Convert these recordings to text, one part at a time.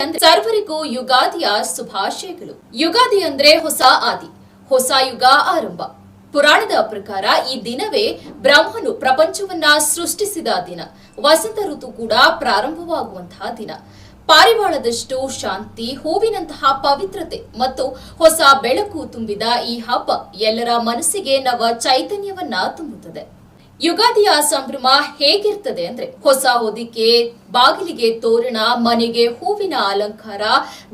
ಸರ್ವರಿಗೂ ಯುಗಾದಿಯ ಶುಭಾಶಯಗಳು. ಯುಗಾದಿ ಅಂದ್ರೆ ಹೊಸ ಆದಿ, ಹೊಸ ಯುಗ ಆರಂಭ. ಪುರಾಣದ ಪ್ರಕಾರ ಈ ದಿನವೇ ಬ್ರಹ್ಮನು ಪ್ರಪಂಚವನ್ನ ಸೃಷ್ಟಿಸಿದ ದಿನ. ವಸಂತ ಋತು ಕೂಡ ಪ್ರಾರಂಭವಾಗುವಂತಹ ದಿನ. ಪಾರಿವಾಳದಷ್ಟು ಶಾಂತಿ, ಹೂವಿನಂತಹ ಪವಿತ್ರತೆ ಮತ್ತು ಹೊಸ ಬೆಳಕು ತುಂಬಿದ ಈ ಹಬ್ಬ ಎಲ್ಲರ ಮನಸ್ಸಿಗೆ ನವ ಚೈತನ್ಯವನ್ನ ತುಂಬುತ್ತದೆ. ಯುಗಾದಿಯ ಸಂಭ್ರಮ ಹೇಗಿರ್ತದೆ ಅಂದ್ರೆ ಹೊಸ ಹೊದಿಕೆ, ಬಾಗಿಲಿಗೆ ತೋರಣ, ಮನೆಗೆ ಹೂವಿನ ಅಲಂಕಾರ,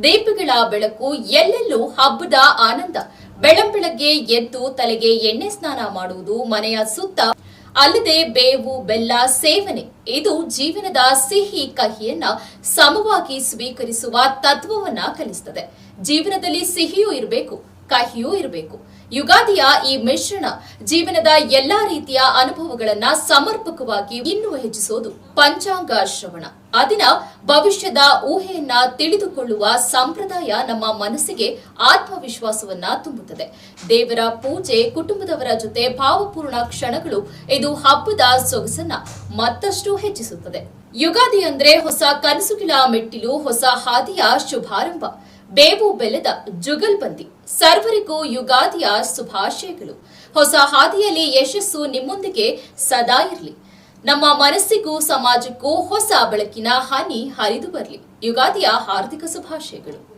ದೀಪಗಳ ಬೆಳಕು, ಎಲ್ಲೆಲ್ಲೂ ಹಬ್ಬದ ಆನಂದ. ಬೆಳಂಬೆಳಗ್ಗೆ ಎದ್ದು ತಲೆಗೆ ಎಣ್ಣೆ ಸ್ನಾನ ಮಾಡುವುದು ಮನೆಯ ಸುತ್ತ. ಅಲ್ಲದೆ ಬೇವು, ಬೆಲ್ಲ, ಸೇವನೆ. ಇದು ಜೀವನದ ಸಿಹಿ ಕಹಿಯನ್ನ ಸಮವಾಗಿ ಸ್ವೀಕರಿಸುವ ತತ್ವವನ್ನ ಕಲಿಸ್ತದೆ. ಜೀವನದಲ್ಲಿ ಸಿಹಿಯೂ ಇರಬೇಕು. ಕಹಿಯೂ ಇರಬೇಕು. ಯುಗಾದಿಯ ಈ ಮಿಶ್ರಣ ಜೀವನದ ಎಲ್ಲಾ ರೀತಿಯ ಅನುಭವಗಳನ್ನ ಸಮರ್ಪಕವಾಗಿ ಇನ್ನೂ ಹೆಚ್ಚಿಸೋದು ಪಂಚಾಂಗ ಶ್ರವಣ. ಆ ದಿನ ಭವಿಷ್ಯದ ಊಹೆಯನ್ನ ತಿಳಿದುಕೊಳ್ಳುವ ಸಂಪ್ರದಾಯ ನಮ್ಮ ಮನಸ್ಸಿಗೆ ಆತ್ಮವಿಶ್ವಾಸವನ್ನ ತುಂಬುತ್ತದೆ. ದೇವರ ಪೂಜೆ, ಕುಟುಂಬದವರ ಜೊತೆ ಭಾವಪೂರ್ಣ ಕ್ಷಣಗಳು ಇದು ಹಬ್ಬದ ಸೊಗಸನ್ನ ಮತ್ತಷ್ಟು ಹೆಚ್ಚಿಸುತ್ತದೆ. ಯುಗಾದಿ ಅಂದ್ರೆ ಹೊಸ ಕನಸುಗಳ ಮೆಟ್ಟಿಲು, ಹೊಸ ಹಾದಿಯ ಶುಭಾರಂಭ. ಬೇವು ಬೆಲ್ಲದ ಜುಗಲ್ಬಂದಿ ಸರ್ವರಿಗೂ ಯುಗಾದಿಯ ಶುಭಾಶಯಗಳು. ಹೊಸ ಹಾದಿಯಲ್ಲಿ ಯಶಸ್ಸು ನಿಮ್ಮೊಂದಿಗೆ ಸದಾ ಇರಲಿ. ನಮ್ಮ ಮನಸ್ಸಿಗೂ ಸಮಾಜಕ್ಕೂ ಹೊಸ ಬೆಳಕಿನ ಹಾನಿ ಹರಿದು ಬರಲಿ. ಯುಗಾದಿಯ ಹಾರ್ದಿಕ ಶುಭಾಶಯಗಳು.